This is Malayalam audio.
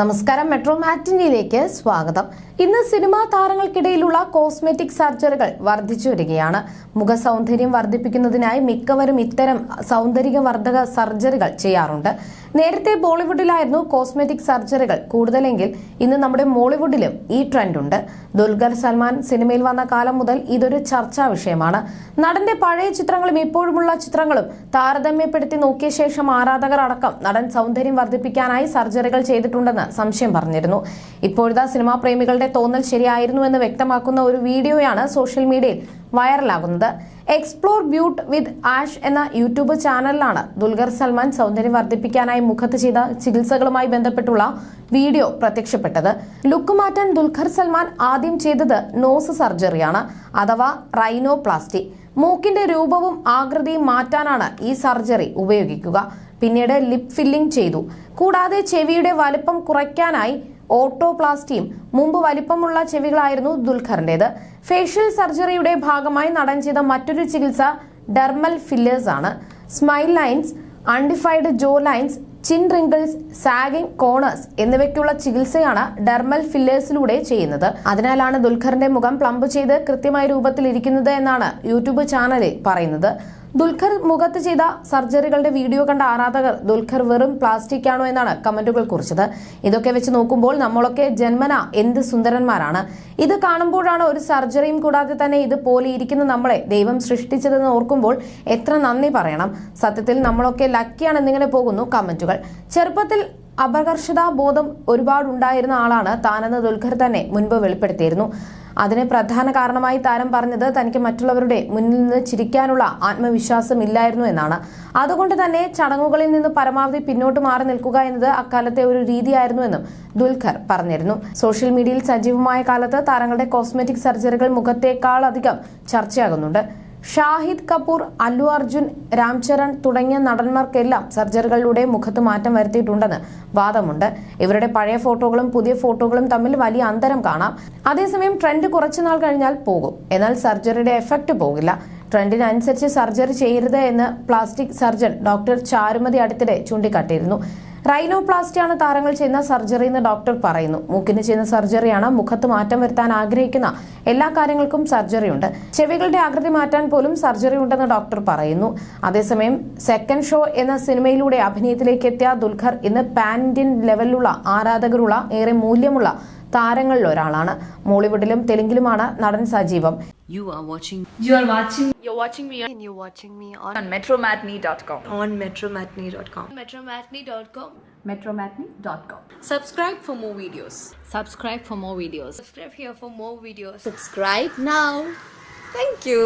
നമസ്കാരം മെട്രോ മാറ്റിനിയിലേക്ക് സ്വാഗതം. ഇന്ന് സിനിമാ താരങ്ങൾക്കിടയിലുള്ള കോസ്മെറ്റിക് സർജറികൾ വർദ്ധിച്ചു വരികയാണ്. മുഖ സൗന്ദര്യം വർദ്ധിപ്പിക്കുന്നതിനായി മിക്കവരും ഇത്തരം സൗന്ദര്യവർദ്ധക സർജറികൾ ചെയ്യാറുണ്ട്. നേരത്തെ ബോളിവുഡിലായിരുന്നു കോസ്മെറ്റിക് സർജറികൾ കൂടുതലെങ്കിൽ ഇന്ന് നമ്മുടെ മോളിവുഡിലും ഈ ട്രെൻഡ് ഉണ്ട് ദുൽഖർ സൽമാൻ സിനിമയിൽ വന്ന കാലം മുതൽ ഇതൊരു ചർച്ചാ വിഷയമാണ്. നടന്റെ പഴയ ചിത്രങ്ങളും ഇപ്പോഴുമുള്ള ചിത്രങ്ങളും താരതമ്യപ്പെടുത്തി നോക്കിയ ശേഷം ആരാധകർ അടക്കം നടൻ സൗന്ദര്യം വർദ്ധിപ്പിക്കാനായി സർജറികൾ ചെയ്തിട്ടുണ്ടെന്ന് സംശയം പറഞ്ഞിരുന്നു. ഇപ്പോഴത്തെ സിനിമാ പ്രേമികളുടെ തോന്നൽ ശരിയായിരുന്നു എന്ന് വ്യക്തമാക്കുന്ന ഒരു വീഡിയോയാണ് സോഷ്യൽ മീഡിയയിൽ വൈറലാകുന്നത്. എക്സ്പ്ലോർ ബ്യൂട്ട് വിത്ത് ആഷ് എന്ന യൂട്യൂബ് ചാനലിലാണ് ദുൽഖർ സൽമാൻ സൗന്ദര്യം വർദ്ധിപ്പിക്കാനായി മുഖത്ത് ചെയ്ത ചികിത്സകളുമായി ബന്ധപ്പെട്ടുള്ള വീഡിയോ പ്രത്യക്ഷപ്പെട്ടത്. ലുക്ക് മാറ്റാൻ ദുൽഖർ സൽമാൻ ആദ്യം ചെയ്തത് നോസ് സർജറിയാണ് അഥവാ റൈനോപ്ലാസ്റ്റി മൂക്കിന്റെ രൂപവും ആകൃതിയും മാറ്റാനാണ് ഈ സർജറി ഉപയോഗിക്കുക. പിന്നീട് ലിപ് ഫില്ലിംഗ് ചെയ്തു. കൂടാതെ ചെവിയുടെ വലിപ്പം കുറയ്ക്കാനായി ഓട്ടോപ്ലാസ്റ്റിയും മുമ്പ് വലിപ്പമുള്ള ചെവികളായിരുന്നു ദുൽഖറിന്റേത്. ഫേഷ്യൽ സർജറിയുടെ ഭാഗമായി നടൻ ചെയ്ത മറ്റൊരു ചികിത്സ ഡെർമൽ ഫില്ലേഴ്സ് ആണ്. Smile lines undefined jaw lines chin wrinkles sagging corners എന്നിവയ്ക്കുള്ള ചികിത്സയാണ് ഡെർമൽ ഫില്ലേഴ്സിലൂടെ ചെയ്യുന്നത്. അതിനാലാണ് ദുൽഖറിന്റെ മുഖം പ്ലംബ് ചെയ്ത് കൃത്യമായ രൂപത്തിൽ ഇരിക്കുന്നത് എന്നാണ് യൂട്യൂബ് ചാനലിൽ പറയുന്നത്. ദുൽഖർ മുഖത്ത് ചെയ്ത സർജറികളുടെ വീഡിയോ കണ്ട ആരാധകർ ദുൽഖർ വെറും പ്ലാസ്റ്റിക് ആണോ എന്നാണ് കമന്റുകൾ കുറിച്ചത്. ഇതൊക്കെ വെച്ച് നോക്കുമ്പോൾ നമ്മളൊക്കെ ജന്മന എന്ത് സുന്ദരന്മാരാണ്. ഇത് കാണുമ്പോഴാണ് ഒരു സർജറിയും കൂടാതെ തന്നെ ഇതുപോലെ ഇരിക്കുന്ന നമ്മളെ ദൈവം സൃഷ്ടിച്ചതെന്ന് ഓർക്കുമ്പോൾ എത്ര നന്ദി പറയണം. സത്യത്തിൽ നമ്മളൊക്കെ ലക്കിയാണ് എന്നിങ്ങനെ പോകുന്നു കമന്റുകൾ. ചെറുപ്പത്തിൽ അപകർഷതാ ബോധം ഒരുപാടുണ്ടായിരുന്ന ആളാണ് താനെന്ന് ദുൽഖർ തന്നെ മുൻപ് വെളിപ്പെടുത്തിയിരുന്നു. അതിന് പ്രധാന കാരണമായി താരം പറഞ്ഞത് തനിക്ക് മറ്റുള്ളവരുടെ മുന്നിൽ നിന്ന് ചിരിക്കാനുള്ള ആത്മവിശ്വാസം ഇല്ലായിരുന്നു എന്നാണ്. അതുകൊണ്ട് തന്നെ ചടങ്ങുകളിൽ നിന്ന് പരമാവധി പിന്നോട്ട് മാറി നിൽക്കുക എന്നത് അക്കാലത്തെ ഒരു രീതിയായിരുന്നു എന്നും ദുൽഖർ പറഞ്ഞിരുന്നു. സോഷ്യൽ മീഡിയയിൽ സജീവമായ കാലത്ത് താരങ്ങളുടെ കോസ്മെറ്റിക് സർജറികൾ മുഖത്തേക്കാളധികം ചർച്ചയാകുന്നുണ്ട്. ഷാഹിദ് കപൂർ അല്ലു അർജുൻ രാംചരൺ തുടങ്ങിയ നടന്മാർക്കെല്ലാം സർജറികളിലൂടെ മുഖത്ത് മാറ്റം വരുത്തിയിട്ടുണ്ടെന്ന് വാദമുണ്ട്. ഇവരുടെ പഴയ ഫോട്ടോകളും പുതിയ ഫോട്ടോകളും തമ്മിൽ വലിയ അന്തരം കാണാം. അതേസമയം ട്രെൻഡ് കുറച്ചുനാൾ കഴിഞ്ഞാൽ പോകും. എന്നാൽ സർജറിയുടെ എഫക്റ്റ് പോകില്ല. ട്രെൻഡിനനുസരിച്ച് സർജറി ചെയ്യരുത് എന്ന് പ്ലാസ്റ്റിക് സർജൻ ഡോക്ടർ ചാരുമതി അടുത്തിടെ ചൂണ്ടിക്കാട്ടിയിരുന്നു. റൈനോപ്ലാസ്റ്റിയാണ് താരങ്ങൾ ചെയ്യുന്ന സർജറി എന്ന് ഡോക്ടർ പറയുന്നു. മൂക്കിന് ചെയ്യുന്ന സർജറിയാണ് മുഖത്ത് മാറ്റം വരുത്താൻ ആഗ്രഹിക്കുന്ന എല്ലാ കാര്യങ്ങൾക്കും സർജറി ഉണ്ട് ചെവികളുടെ ആകൃതി മാറ്റാൻ പോലും സർജറി ഉണ്ടെന്ന് ഡോക്ടർ പറയുന്നു. അതേസമയം സെക്കൻഡ് ഷോ എന്ന സിനിമയിലൂടെ അഭിനയത്തിലേക്ക് എത്തിയ ദുൽഖർ ഇന്ന് പാൻ ഇന്ത്യൻ ലെവലിലുള്ള ആരാധകരുള്ള ഏറെ മൂല്യമുള്ള താരങ്ങളിൽ ഒരാളാണ് മോളിവുഡിലും തെലുങ്കിലുമാണ് നടൻ സജീവം You are watching You are watching You're watching me and you're watching me on, on metromatney.com. on metromatney.com. metromatney.com. Metromatney.com. Subscribe for more videos. Subscribe for more videos. Subscribe here for more videos. Subscribe now. Thank you.